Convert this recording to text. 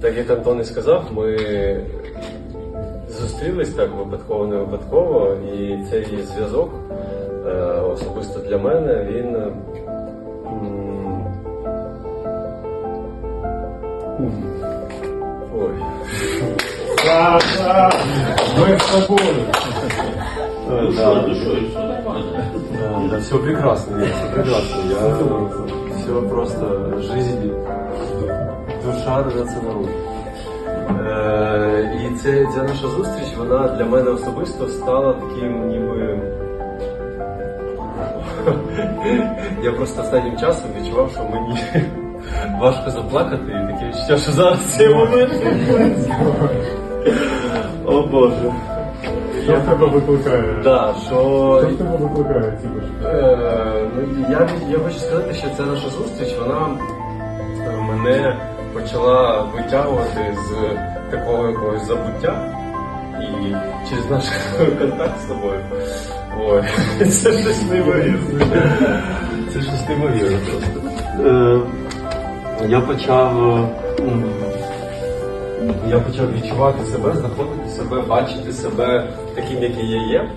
Так як Антон і сказав, ми зустрілись так випадково, не випадково, і цей зв'язок е, особисто для мене він. е, Ой. Ми з тобою. Е, да. Да, да, все прекрасно, все прекрасно. Я все просто жизнь, душа рвется наружу. Е, і це, ця наша зустріч, вона для мене особисто стала таким ніби. Я просто останнім часом відчував, що мені важко заплакати, і таке відчуття, що зараз цей момент. О Боже. Що в тебе викликає? Да, що Що тебе викликає ці? Е, ну, я, я хочу сказати, що ця наша зустріч, вона е, мене почала витягувати з такого якогось забуття. І через наш контакт з тобою. Ой, це щось неймовірне. Це щось неймовірне просто. Е, я почав. е, я почав відчувати себе, знаходити себе, бачити себе таким, який я є.